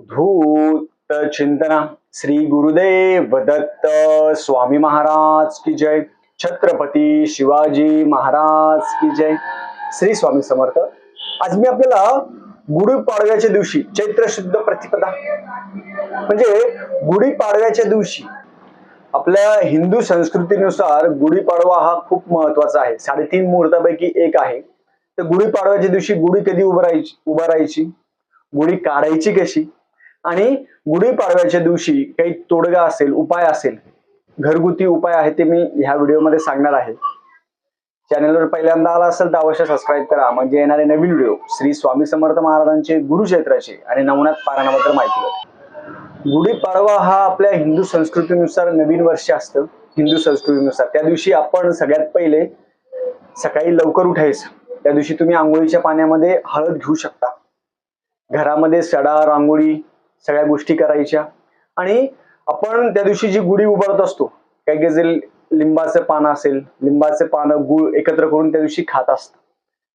धूत चिंतना श्री गुरुदेव दत्त स्वामी महाराज की जय. छत्रपती शिवाजी महाराज की जय. श्री स्वामी समर्थ. आज मी आपल्याला गुढीपाडव्याच्या दिवशी चैत्र शुद्ध प्रतिपदा म्हणजे गुढीपाडव्याच्या दिवशी आपल्या हिंदू संस्कृतीनुसार गुढीपाडवा हा खूप महत्त्वाचा आहे. साडेतीन मुहूर्तापैकी एक आहे. तर गुढीपाडव्याच्या दिवशी गुढी कधी उभारायची उभारायची? गुढी काढायची कशी? आणि गुढीपाडव्याच्या दिवशी काही तोडगा असेल उपाय असेल घरगुती उपाय आहे ते मी ह्या व्हिडिओमध्ये सांगणार आहे. चॅनलवर पहिल्यांदा आला असेल तर अवश्य सबस्क्राईब करा. म्हणजे येणारे नवीन व्हिडिओ श्री स्वामी समर्थ महाराजांचे गुरुक्षेत्राचे आणि नवनाथ पारायणाबद्दल माहिती होते गुढीपाडवा हा आपल्या हिंदू संस्कृतीनुसार नवीन वर्ष असतं. हिंदू संस्कृतीनुसार. त्या दिवशी आपण सगळ्यात पहिले सकाळी लवकर उठायचं. त्या दिवशी तुम्ही आंघोळीच्या पाण्यामध्ये हळद घेऊ शकता. घरामध्ये सडा रांगोळी सगळ्या गोष्टी करायच्या. आणि आपण त्या दिवशी जी गुढी उभारत असतो काही काही जे लिंबाचं पान असेल लिंबाचे पानं गुळ एकत्र करून त्या दिवशी खात असतात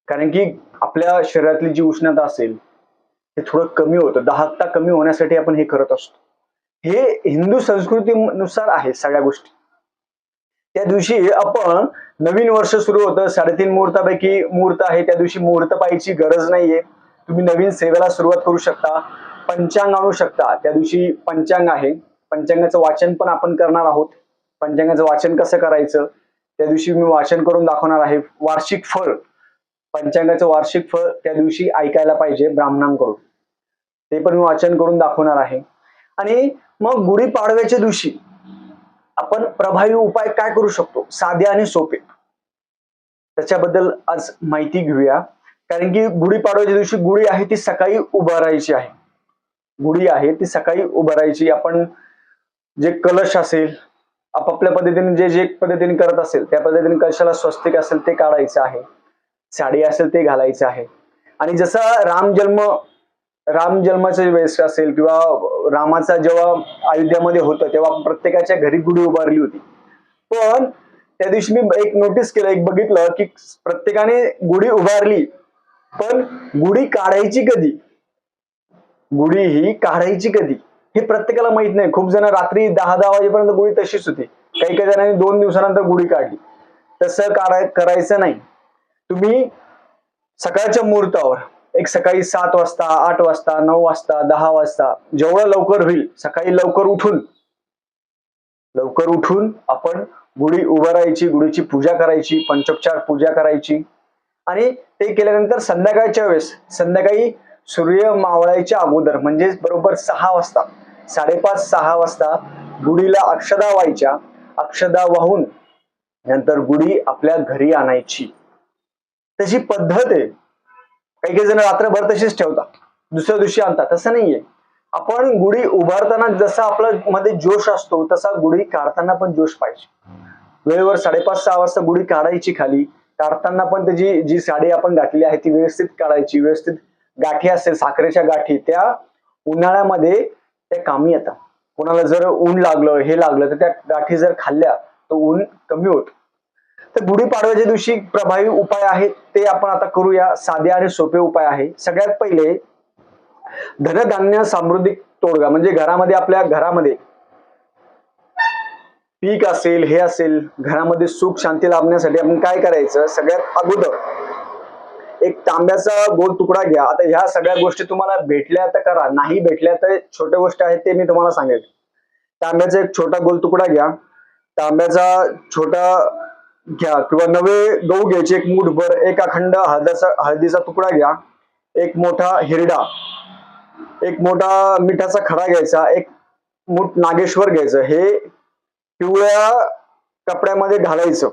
कारण की आपल्या शरीरातली जी उष्णता असेल हे थोडं कमी होतं. दाहकता कमी होण्यासाठी आपण हे करत असतो. हे हिंदू संस्कृतीनुसार आहे सगळ्या गोष्टी. त्या दिवशी आपण नवीन वर्ष सुरू होतं. साडेतीन मुहूर्तापैकी मुहूर्त आहे. त्या दिवशी मुहूर्त पाहायची गरज नाहीये. तुम्ही नवीन सेवेला सुरुवात करू शकता. पंचांग आणू शकता त्या दिवशी पंचांग आहे. पंचांगाचं वाचन पण आपण करणार आहोत. पंचांगाचं वाचन कसं करायचं? त्या दिवशी मी वाचन करून दाखवणार आहे. वार्षिक फळ. पंचांगाचं वार्षिक फळ त्या दिवशी ऐकायला पाहिजे ब्राह्मणांकडून. ते पण मी वाचन करून दाखवणार आहे. आणि मग गुढीपाडव्याच्या दिवशी आपण प्रभावी उपाय काय करू शकतो? साधे आणि सोपे. त्याच्याबद्दल आज माहिती घेऊया. कारण की गुढीपाडव्याच्या दिवशी गुढी आहे ती सकाळी उभारायची आहे. गुढी आहे ती सकाळी उभारायची. आपण जे कलश असेल आपापल्या पद्धतीने जे जे पद्धतीने करत असेल त्या पद्धतीने कलशाला स्वस्तिक असेल ते काढायचं आहे. साडी असेल ते घालायचं आहे. आणि जसा राम जन्म राम जन्माचे वेळेस असेल किंवा रामाचा जेव्हा अयोध्यामध्ये होतं तेव्हा प्रत्येकाच्या घरी गुढी उभारली होती. पण त्या दिवशी मी एक नोटीस केलं एक बघितलं की प्रत्येकाने गुढी उभारली. पण गुढी काढायची कधी? गुढी ही काढायची कधी? हे प्रत्येकाला माहीत नाही. खूप जण रात्री दहा दहा वाजेपर्यंत गुढी तशीच होती. काही काही जणांनी दोन दिवसानंतर गुढी काढली. तसं काढाय करायचं नाही. तुम्ही सकाळच्या मुहूर्तावर एक सकाळी सात वाजता आठ वाजता नऊ वाजता दहा वाजता जेवढं लवकर होईल सकाळी लवकर उठून लवकर उठून आपण गुढी उभारायची गुढीची पूजा करायची पंचोपचार पूजा करायची. आणि ते केल्यानंतर संध्याकाळच्या वेळेस संध्याकाळी सूर्य मावळायच्या अगोदर म्हणजे बरोबर सहा वाजता साडेपाच सहा वाजता गुढीला अक्षदा व्हायच्या. अक्षदा वाहून नंतर गुढी आपल्या घरी आणायची. तशी पद्धत आहे. काही काही जण रात्रभर तशीच ठेवतात. दुसऱ्या दिवशी आणतात. तसं नाहीये. आपण गुढी उभारताना जसा आपला मध्ये जोश असतो तसा गुढी काढताना पण जोश पाहिजे. वेळेवर साडेपाच सहा वाजता गुढी काढायची खाली. काढताना पण त्याची जी साडी आपण घातली आहे ती व्यवस्थित काढायची व्यवस्थित गाठी असेल साखरेच्या गाठी त्या उन्हाळ्यामध्ये त्या कामी येतात. कोणाला जर ऊन लागलं हे लागलं तर त्या गाठी जर खाल्ल्या तर ऊन कमी होत. तर गुढीपाडव्याच्या दिवशी प्रभावी उपाय आहेत ते आपण आता करूया. साधे आणि सोपे उपाय आहे. सगळ्यात पहिले धनधान्य समृद्धी तोडगा म्हणजे घरामध्ये आपल्या घरामध्ये पीक असेल हे असेल घरामध्ये सुख शांती लाभण्यासाठी आपण काय करायचं? सगळ्यात अगोदर एक तांब्याचा गोल तुकडा घ्या. आता ह्या सगळ्या गोष्टी तुम्हाला भेटल्या तर करा. नाही भेटल्या तर छोट्या गोष्टी आहेत ते मी तुम्हाला सांगेल. तांब्याचा एक छोटा गोल तुकडा घ्या. तांब्याचा छोटा घ्या. किंवा नवे गहू घ्यायचे एक मूठभर एक अखंड हळदाचा हळदीचा तुकडा घ्या. एक मोठा हिरडा. एक मोठा मिठाचा खडा घ्यायचा. एक मूठ नागेश्वर घ्यायचं. हे पिवळ्या कपड्यामध्ये घालायचं.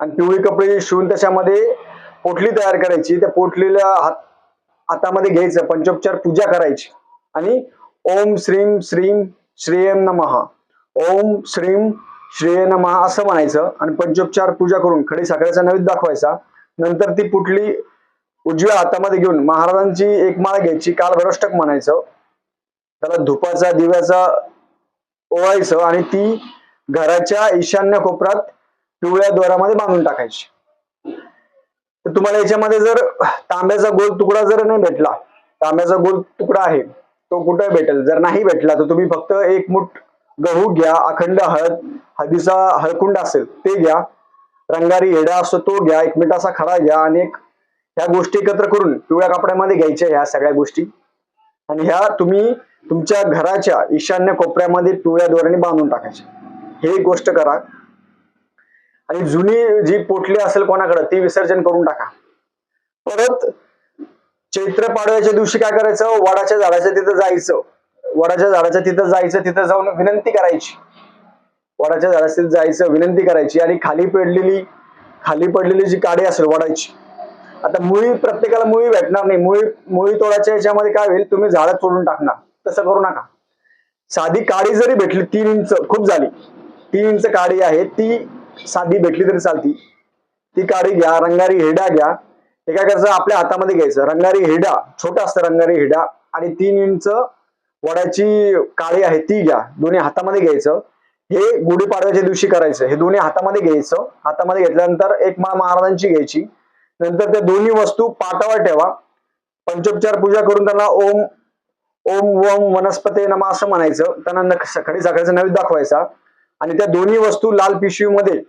आणि पिवळी कपडे शिवून त्याच्यामध्ये पोटली तयार करायची त्या पोटलीला हात हातामध्ये घ्यायचं पंचोपचार पूजा करायची. आणि ओम श्रीम श्रीम श्रेयम नमहा ओम श्रीम श्रेय नमहा असं म्हणायचं आणि पंचोपचार पूजा करून खडी साखरेचा नैवेद्य दाखवायचा. नंतर ती पुटली उजव्या हातामध्ये घेऊन महाराजांची एक माळ घ्यायची काल भरष्टक म्हणायचं. त्याला धुपाचा दिव्याचा ओवायचं आणि ती घराच्या ईशान्य कोपऱ्यात पिवळ्या द्वारामध्ये बांधून टाकायची. तर तुम्हाला याच्यामध्ये जर तांब्याचा गोल तुकडा जर नाही भेटला तांब्याचा गोल तुकडा आहे तो कुठे भेटेल? जर नाही भेटला तर तुम्ही फक्त एक मुठ गहू घ्या अखंड हळद हळदीचा हळकुंड असेल ते घ्या. रंगारी हेडा असतो तो घ्या एक मिठाचा खडा घ्या आणि एक ह्या गोष्टी एकत्र करून पिवळ्या कपड्यामध्ये घ्यायच्या ह्या सगळ्या गोष्टी. आणि ह्या तुम्ही तुमच्या घराच्या ईशान्य कोपऱ्यामध्ये पिवळ्या दोऱ्याने बांधून टाकायच्या हे एक गोष्ट करा. आणि जुनी जी पोटली असेल कोणाकडे ती विसर्जन करून टाका. परत चैत्र पाडव्याच्या दिवशी काय करायचं? वडाच्या झाडाच्या तिथं जायचं. वडाच्या झाडाच्या तिथं जायचं तिथं जाऊन विनंती करायची. वडाच्या झाडाच्या तिथं जायचं विनंती करायची. आणि खाली पडलेली खाली पडलेली जी काडी असेल वडाची. आता मुळी प्रत्येकाला मुळी भेटणार नाही. मुळी मुळी तोडाच्या याच्यामध्ये काय होईल? तुम्ही झाडं तोडून टाकणार. तसं करू नका. साधी काडी जरी भेटली तीन इंच खूप झाली. तीन इंच काडी आहे. ती साधी भेटली तरी चालती. ती काडी घ्या रंगारी हिरडा घ्या. हे काय करायचं आपल्या हातामध्ये घ्यायचं. रंगारी हिरडा छोटा असतं रंगारी हिरडा आणि तीन इंच वडाची काळी आहे ती घ्या. दोन्ही हातामध्ये घ्यायचं. हे गुढीपाडव्याच्या दिवशी करायचं. हे दोन्ही हातामध्ये घ्यायचं. हातामध्ये घेतल्यानंतर एक माळ महाराजांची घ्यायची. नंतर त्या दोन्ही वस्तू पाटावर ठेवा. पंचोपचार पूजा करून त्यांना ओम ओम वम वनस्पते नमा असं म्हणायचं. त्यांना सकाळी सकाळचा साखरेचा नैवेद्य दाखवायचा. आणि त्या दोन्ही वस्तू लाल पिशवीमध्ये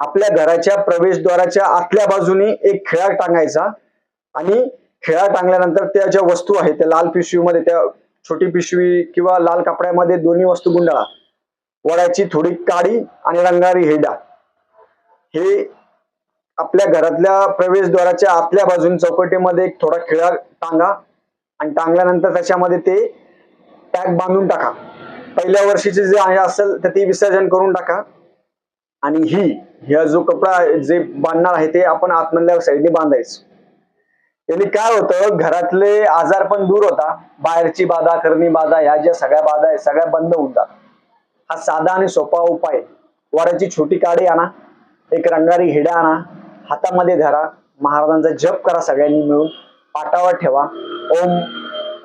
आपल्या घराच्या प्रवेशद्वाराच्या आतल्या बाजूनी एक खिळा टांगायचा आणि खिळा टांगल्यानंतर त्या ज्या वस्तू आहेत त्या लाल पिशवीमध्ये त्या छोटी पिशवी किंवा लाल कपड्यामध्ये दोन्ही वस्तू गुंडाळा. वड्याची थोडी काडी आणि रंगारी हेडा. हे आपल्या घरातल्या प्रवेशद्वाराच्या आतल्या बाजून चौकटीमध्ये एक थोडा खिळा टांगा आणि टांगल्यानंतर त्याच्यामध्ये ते टॅग बांधून टाका. पहिल्या वर्षीचे जे आहे असेल तर ती विसर्जन करून टाका. आणि ही ह्या जो कपडा जे बांधणार आहे ते आपण आतमधल्या साईडने बांधायचं. त्यांनी काय होतं घरातले आजार पण दूर होता. बाहेरची बाधा करणी बाधा ह्या ज्या सगळ्या बाधा आहेत सगळ्या बंद होतात हा साधा आणि सोपा उपाय. वराची छोटी काडी आणा एक रंगारी हिडा आणा हातामध्ये धरा महाराजांचा जप करा सगळ्यांनी मिळून. पाटावर ठेवा. ओम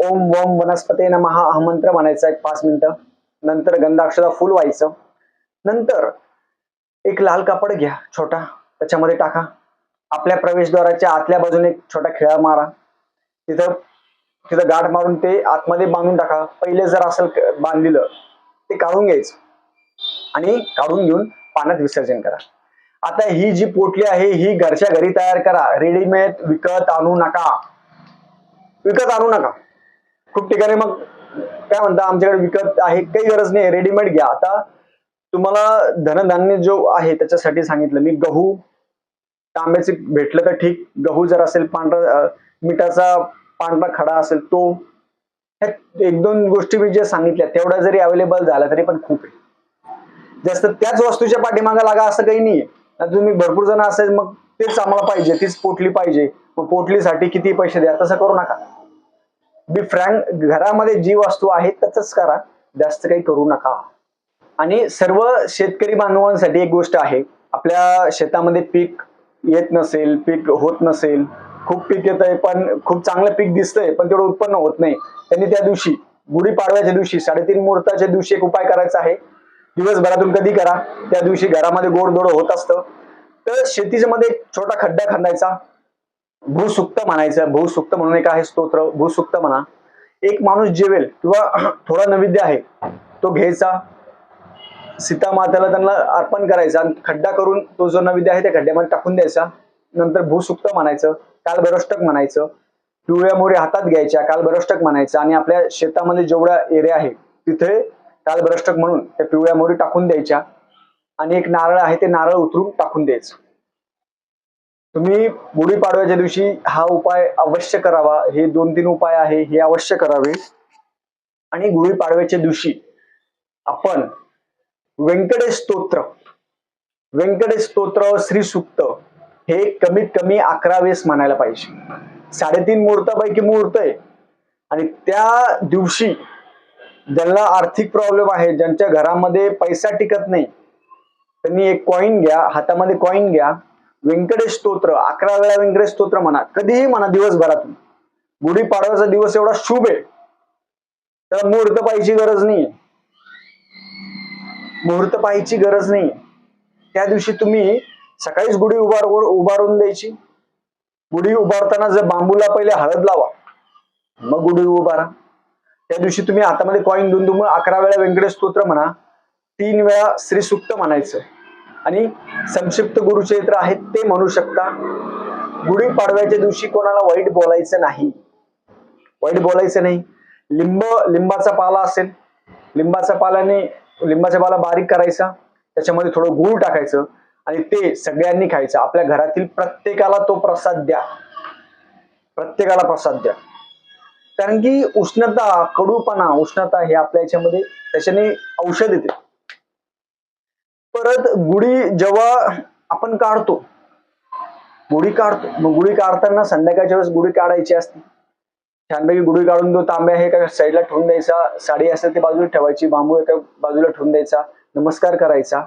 ओम वम वनस्पतीनं महा हा मंत्र म्हणायचा एक पाच मिनिटं. नंतर गंधाक्षरा फुल व्हायचं. नंतर एक लाल कापड घ्या छोटा. त्याच्यामध्ये टाका. आपल्या प्रवेशद्वाराच्या आतल्या बाजूने एक छोटा खिळा मारा. तिथं तिथं गाठ मारून ते आतमध्ये बांधून टाका. पहिले जर असेल बांधलेलं ते काढून घ्यायचं. आणि काढून घेऊन पाण्यात विसर्जन करा. आता ही जी पोटली आहे ही घरच्या घरी तयार करा. रेडीमेड विकत आणू नका. विकत आणू नका. खूप ठिकाणी मग काय म्हणता आमच्याकडे विकत आहे काही गरज नाही रेडीमेड घ्या. आता तुम्हाला धनधान्य जो आहे त्याच्यासाठी सांगितलं मी गहू. तांब्याचे भेटलं तर ठीक. गहू जर असेल पांढरा मिठाचा पांढरा खडा असेल तो. ह्या एक दोन गोष्टी मी जे सांगितल्या तेवढा जरी अवेलेबल झाल्या तरी पण खूप आहे. जास्त त्याच वस्तूच्या पाठीमागा लागा असं काही नाहीये. तुम्ही भरपूर जण असेल मग तेच आम्हाला पाहिजे तीच पोटली पाहिजे. मग पोटलीसाठी किती पैसे द्या तसं करू नका. बी फ्रँक घरामध्ये जी वस्तू आहे त्याच करा जास्त काही करू नका. आणि सर्व शेतकरी बांधवांसाठी एक गोष्ट आहे आपल्या शेतामध्ये पीक येत नसेल पीक होत नसेल खूप पीक येत आहे पण खूप चांगलं पीक दिसतंय पण तेवढं उत्पन्न होत नाही. त्यांनी त्या दिवशी गुढीपाडव्याच्या दिवशी साडेतीन मुहूर्ताच्या दिवशी एक उपाय करायचा आहे. दिवसभरातून कधी करा त्या दिवशी घरामध्ये गोडधोड होत असतं. तर शेतीच्या मध्ये छोटा खड्डा खंडायचा भूसुक्त म्हणायचं भूसुक्त म्हणून एक आहे स्तोत्र भूसुक्त म्हणा. एक माणूस जेवेल किंवा थोडा नैवेद्य आहे तो घ्यायचा. सीता माताला त्यांना अर्पण करायचा आणि खड्डा करून तो जो नैवेद्य आहे त्या खड्ड्यामध्ये टाकून द्यायचा. नंतर भूसुक्त म्हणायचं कालभरष्टक म्हणायचं पिवळ्या मोरे हातात घ्यायच्या कालभरष्टक म्हणायचं आणि आपल्या शेतामध्ये जेवढा एरिया आहे तिथे कालभ्रष्टक म्हणून त्या पिवळ्या मोरी टाकून द्यायच्या. आणि एक नारळ आहे ते नारळ उतरून टाकून द्यायचं. तुम्ही गुढीपाडव्याच्या दिवशी हा उपाय अवश्य करावा. हे दोन तीन उपाय आहे हे अवश्य करावे. आणि गुढीपाडव्याच्या दिवशी आपण व्यंकटेश स्तोत्र व्यंकटेश स्तोत्र श्री सुक्त हे कमीत कमी अकरा वेळेस म्हणायला पाहिजे. साडेतीन मुहूर्तापैकी मुहूर्त आहे. आणि त्या दिवशी ज्यांना आर्थिक प्रॉब्लेम आहे ज्यांच्या घरामध्ये पैसा टिकत नाही त्यांनी एक कॉईन घ्या हातामध्ये कॉईन घ्या. व्यंकटेश स्तोत्र अकरा वेळा व्यंकटेश स्तोत्र म्हणा कधीही म्हणा दिवसभरातून. गुढीपाडव्याचा दिवस एवढा शुभ आहे. त्याला मुहूर्त पाहायची गरज नाही मुहूर्त पाहायची गरज नाही त्या दिवशी तुम्ही सकाळीच गुढी उभार उभारून द्यायची. गुढी उभारताना जर बांबूला पहिले हळद लावा मग गुढी उभारा. त्या दिवशी तुम्ही हातामध्ये कॉईन दोन दोन अकरा वेळा व्यंकटेश स्तोत्र म्हणा तीन वेळा श्री सुक्त म्हणायचं. आणि संक्षिप्त गुरुचरित्र आहेत ते म्हणू शकता. गुढी पाडव्याच्या दिवशी कोणाला वाईट बोलायचं नाही. वाईट बोलायचं नाही. लिंब लिंबाचा पाला असेल. लिंबाचा पाल्याने लिंबाचा पाला बारीक करायचा. त्याच्यामध्ये थोडं गूळ टाकायचं आणि ते सगळ्यांनी खायचं. आपल्या घरातील प्रत्येकाला तो प्रसाद द्या. प्रत्येकाला प्रसाद द्या. कारण की उष्णता कडूपणा उष्णता हे आपल्या याच्यामध्ये त्याच्याने औषध येते. परत गुढी जेव्हा आपण काढतो गुढी काढतो मग गुढी काढताना संध्याकाळच्या वेळेस गुढी काढायची असते. छानपैकी गुढी काढून तो तांब्या हे एका साईडला ठेवून द्यायचा साडी असेल ती बाजूला ठेवायची बांबू एका बाजूला ठेवून द्यायचा नमस्कार करायचा.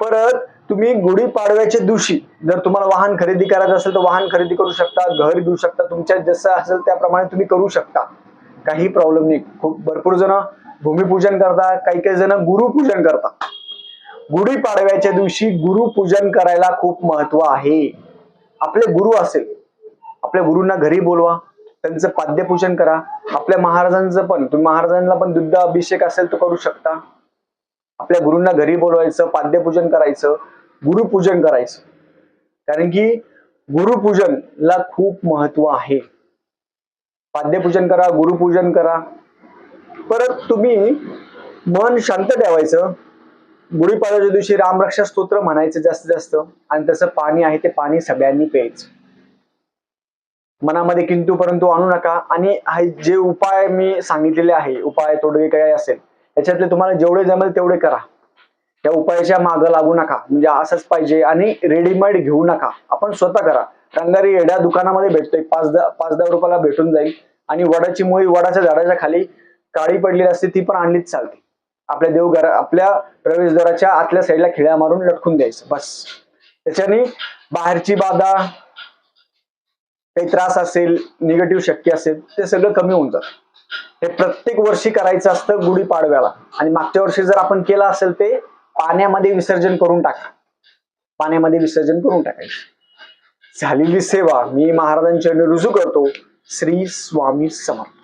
परत तुम्ही गुढी पाडव्याच्या दिवशी जर तुम्हाला वाहन खरेदी करायचं असेल तर वाहन खरेदी करू शकता घर घेऊ शकता तुमच्या जसं असेल त्याप्रमाणे तुम्ही करू शकता. काही प्रॉब्लेम नाही. खूप भरपूर जण भूमिपूजन करतात काही काही जण गुरुपूजन करता गुढी पाडव्याच्या दिवशी गुरुपूजन करायला खूप महत्त्व आहे. आपले गुरु असेल आपल्या गुरुंना घरी बोलवा त्यांचं पाद्यपूजन करा. आपल्या महाराजांचं पण तुम्ही महाराजांना पण दुग्ध अभिषेक असेल तर करू शकता. आपल्या गुरूंना घरी बोलवायचं पाद्यपूजन करायचं गुरुपूजन करायचं. कारण की गुरुपूजनला खूप महत्त्व आहे. पाद्यपूजन करा गुरुपूजन करा. परत तुम्ही मन शांत ठेवायचं. गुढीपाडव्याच्या दिवशी रामरक्षा स्तोत्र म्हणायचं जास्तीत जास्त. आणि तसं पाणी आहे ते पाणी सगळ्यांनी प्यायचं. मनामध्ये किंतू परंतु आणू नका. आणि जे उपाय मी सांगितलेले आहे उपाय तोडगे काय असेल याच्यातले तुम्हाला जेवढे जमेल तेवढे करा. त्या उपायाच्या मागं लागू नका. म्हणजे असंच पाहिजे. आणि रेडीमेड घेऊ नका. आपण स्वतः करा. रंगारी येड्या दुकानामध्ये भेटतोय. पाच दहा पाच दहा रुपयाला भेटून जाईल. आणि वडाची मुळी वडाच्या झाडाच्या खाली काळी पडलेली असते ती पण आणलीच चालते. आपल्या देवघर आपल्या प्रवेशद्वाराच्या आतल्या साईडला खिळ्या मारून लटकून द्यायचं बस. त्याच्याने बाहेरची बाधा काही त्रास असेल निगेटिव्ह शक्य असेल ते सगळं कमी होऊन जातं. हे प्रत्येक वर्षी करायचं असतं गुढीपाडव्याला आणि मागच्या वर्षी जर आपण केलं असेल ते पाण्यामध्ये विसर्जन करून टाका. पाण्यामध्ये विसर्जन करून टाकायचं. झालेली सेवा मी महाराजांच्या रुजू करतो. श्री स्वामी समर्थ.